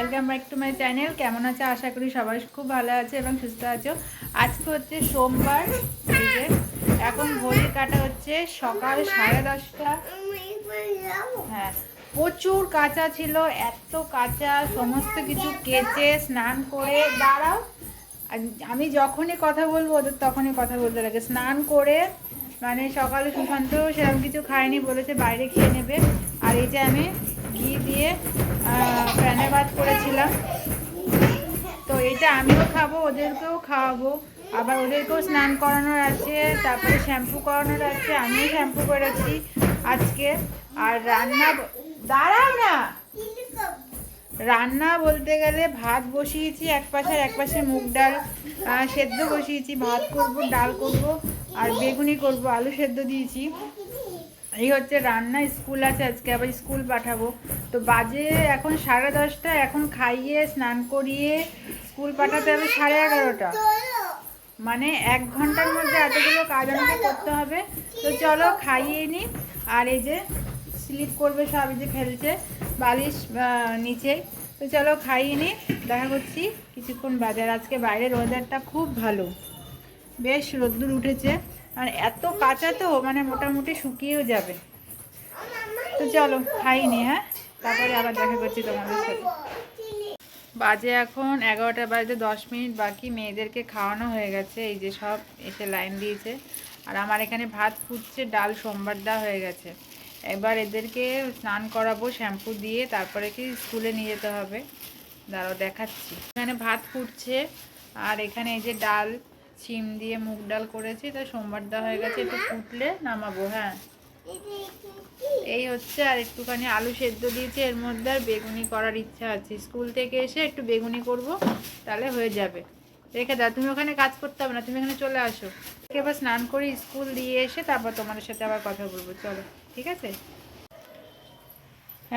Welcome back to my channel. কেমন আছে? আশা করি সবাই খুব ভালো আছে এবং সুস্থ আছো। আজকে হচ্ছে সোমবার এখন ঘড়ির কাটা হচ্ছে সকাল সাড়ে দশটা। হ্যাঁ প্রচুর কাঁচা ছিল, এত কাঁচা, সমস্ত কিছু কেচে স্নান করে, দাঁড়াও। আমি যখনই কথা বলব, ওদের তখনই কথা বলতে লাগে। স্নান করে মানে সকালে সুশান্ত সেরকম কিছু খায়নি বলেছে, বাইরে খেয়ে নেবে। আর এই যে আমি ঘি দিয়ে প্যানে ভাত করেছিলাম। তো এটা আমিও খাব, ওদেরকেও খাওয়াবো। আবার ওদেরকেও স্নান করানোর আছে, তারপরে শ্যাম্পু করানোর আছে, আমিও শ্যাম্পু করেছি আজকে। আর রান্না দাঁড়াও না! রান্না বলতে গেলে ভাত বসিয়েছি, এক পাশে এক পাশে মুগ ডাল সেদ্ধ বসিয়েছি। ভাত করব, ডাল করব, আর বেগুনি করব, আলু সেদ্ধ দিয়েছি। এই হচ্ছে রান্না, স্কুল আছে আজকে, আবার স্কুল পাঠাবো। তো বাজে এখন সাড়ে দশটা, এখন খাইয়ে, স্নান করিয়ে স্কুল পাঠাতে হবে সাড়ে এগারোটা। মানে এক ঘণ্টার মধ্যে এতগুলো কাজ আমাকে করতে হবে। তো চলো খাইয়ে নিই আর এই যে স্লিপ করবে সব যে ফেলছে বালিশ নিচেই তো চলো খাইয়ে নিই দেখা করছি কিছুক্ষণ বাজার। আজকে বাইরের ওয়েদারটা খুব ভালো। বেশ রোদ্দুর উঠেছে। আর এত কাঁচা তো মানে মোটামুটি শুকিয়েও যাবে। তো চলো, খাইনি হ্যাঁ? তারপরে আবার দেখা করছি তোমাদের সাথে। বাজে এখন এগারোটা বাজে দশ মিনিট, বাকি মেয়েদেরকে খাওয়ানো হয়ে গেছে, এই যে সব এসে লাইন দিয়েছে। আর আমার এখানে ভাত ফুটছে, ডাল সোমবার দেওয়া হয়ে গেছে। এবার এদেরকে স্নান করাবো, শ্যাম্পু দিয়ে তারপরে কি স্কুলে নিয়ে যেতে হবে? দাঁড়াও, দেখাচ্ছি। এখানে ভাত ফুটছে, আর এখানে এই যে ডাল সিম দিয়ে মুগ ডাল করেছি তো সোমবার দেওয়া হয়ে গেছে, একটু ফুটলে নামাবো হ্যাঁ। এই হচ্ছে আর একটুখানি আলু সেদ্ধ দিয়েছি, এর মধ্যে আর বেগুনি করার ইচ্ছা আছে। স্কুল থেকে এসে একটু বেগুনি করব, তাহলে হয়ে যাবে। রেখে দাও, তুমি ওখানে কাজ করতে হবে না, তুমি এখানে চলে আসো। এবার স্নান করে স্কুল দিয়ে এসে তারপর তোমাদের সাথে আবার কথা বলব, চলো, ঠিক আছে?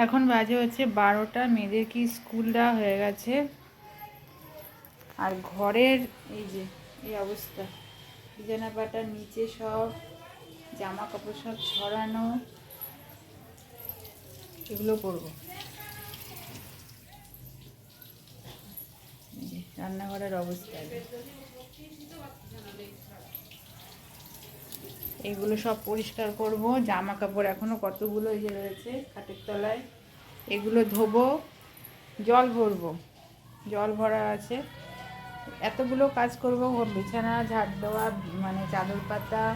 এখন বাজে হচ্ছে বারোটা, মেয়েদের কি স্কুল দেওয়া হয়ে গেছে। আর ঘরের এই যে এই অবস্থা। বিছানা পাতার নিচে সব জামা কাপড় সব ছড়ানো এগুলো করব রান্নাঘরের অবস্থা। এগুলো সব পরিষ্কার করব। জামা কাপড় এখনও কতগুলো এই যে রয়েছে খাটের তলায়। এগুলো ধোবো, জল ভরবো। জল ভরা আছে। এতগুলো কাজ করব বিছানা, ঝাড় দেওয়া মানে চাদর পাতা,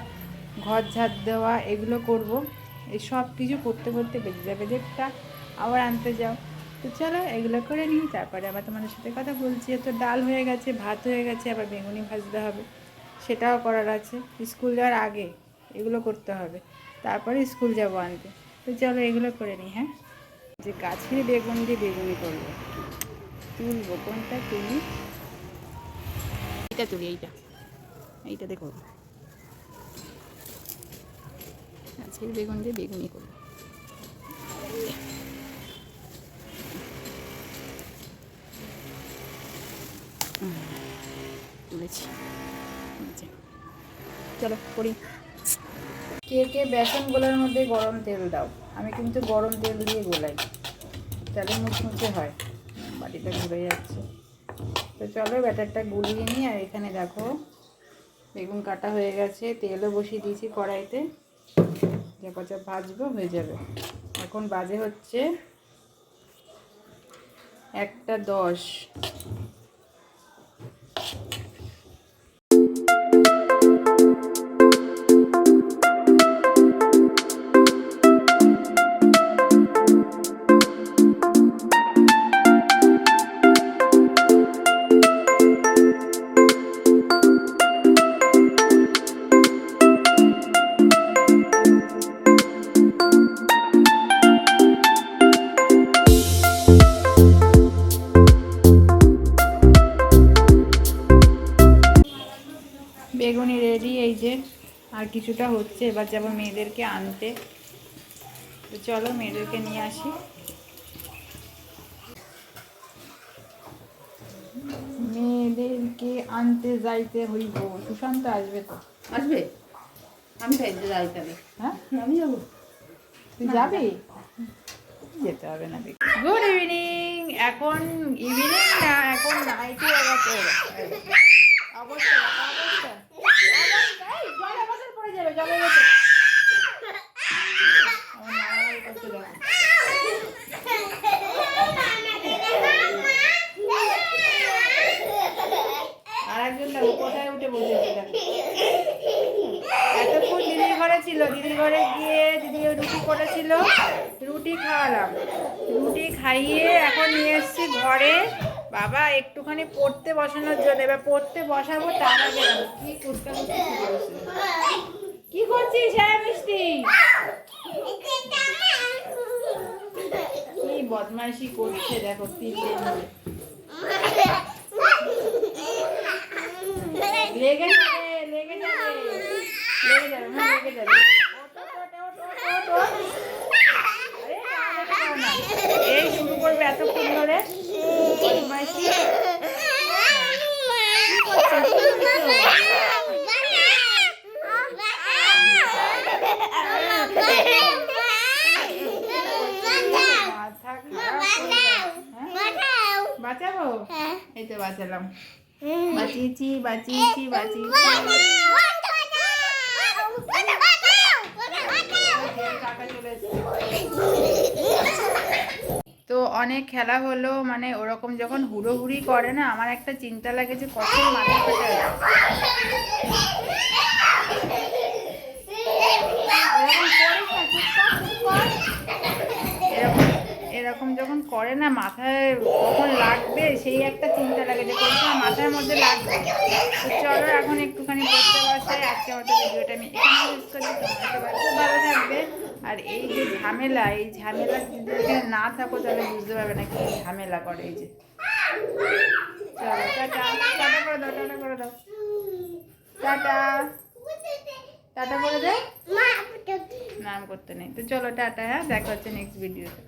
ঘর ঝাড় দেওয়া, এগুলো করব। এই সব কিছু করতে করতে বেজে যাবে, দেড়টা। আবার আনতে যাও। তো চলো, এগুলো করে নিই, তারপরে আবার তোমাদের সাথে কথা বলছি। তো ডাল হয়ে গেছে, ভাত হয়ে গেছে, আবার বেগুনি ভাজতে হবে। সেটাও করার আছে। স্কুল যাওয়ার আগে এগুলো করতে হবে। তারপরে স্কুল যাব আনতে। তো চলো, এগুলো করে নিই হ্যাঁ? যে গাছের বেগুন দিয়ে বেগুনি করব। তুলবো, কোনটা তুলি? এইটা তুলি এইটা এইটা দেখো গাছের বেগুন দিয়ে বেগুনি করব চলো করি কে কে বেসন গোলার মধ্যে গরম তেল দাও। আমি কিন্তু গরম তেল দিয়ে গোলাই। তাহলে মুচমুচে হয়। বাটিটা ঘুরে যাচ্ছে। তো চলো ব্যাটারটা গুলিয়ে নিই, আর এখানে দেখো বেগুন কাটা হয়ে গেছে, তেলও বসিয়ে দিয়েছি কড়াইতে। কচা ভাজবো হয়ে যাবে। এখন বাজে হচ্ছে একটা দশ। কিছুটা হচ্ছে এবার যাব মেয়েদেরকে আনতে। তো চলো মেয়েদেরকে নিয়ে আসি। মেয়েদেরকে আনতে যাইতে হইব। সুশান্ত আসবে তো? আসবে? আমি খাইতে যাই তাহলে। হ্যাঁ? আমি যাব। তুই যাবি? যেতে হবে না গুড ইভিনিং এখন ইভিনিং না এখন নাইটে হয়ে অবস্থা অবস্থা। এই, জলে একজন দেখো কোথায় উঠে বসেছে এতক্ষণ দিদির ঘরে ছিল দিদির ঘরে গিয়ে দিদি রুটি করেছিল রুটি খাওয়ালাম রুটি খাইয়ে এখন নিয়ে এসছি ঘরে বাবা একটুখানি পড়তে বসানোর জন্য এবার পড়তে বসাবো তার আগে কি কুটকা কুটকি শুরু করেছে। কি করছিস হ্যাঁ মিষ্টি কি বদমাইশি করছে দেখো। লেগে যাবে লেগে যাবে লেগে হ্যাঁ লেগে। এই শুরু করবে এতক্ষণ ধরে বদমাইশি। মাথা খারাপ হয়ে যাচ্ছে। হ্যাঁ? বাঁচাবো এই তো বাঁচালাম। বাঁচিয়েছি বাঁচিয়েছি বাঁচিয়েছি। এসেছে। তো অনেক খেলা হলো মানে ওরকম যখন হুড়োহুড়ি করে না আমার একটা চিন্তা লাগে যে কত মাথা। এরকম এরকম যখন করে না, মাথায় কখন লাগবে, সেই একটা চিন্তা লাগে যে কোন মাথার মধ্যে লাগবে। চলো এখন একটুখানি পড়তে বসাই, আজকে আমাদের ভিডিওটা আমি এখানে তোমরা সবাই খুব ভালো থাকবে। আর এই যে ঝামেলা, এই ঝামেলা যদি এখানে না থাকো, তাহলে বুঝতে পারবে না কি ঝামেলা করে এই যে। চলো, টাটা টাটা করে দাও, টাটা করে দাও। টাটা টাটা করে দে নাম করতে নেই। তো চলো টাটা হ্যাঁ? দেখা হচ্ছে নেক্সট ভিডিওতে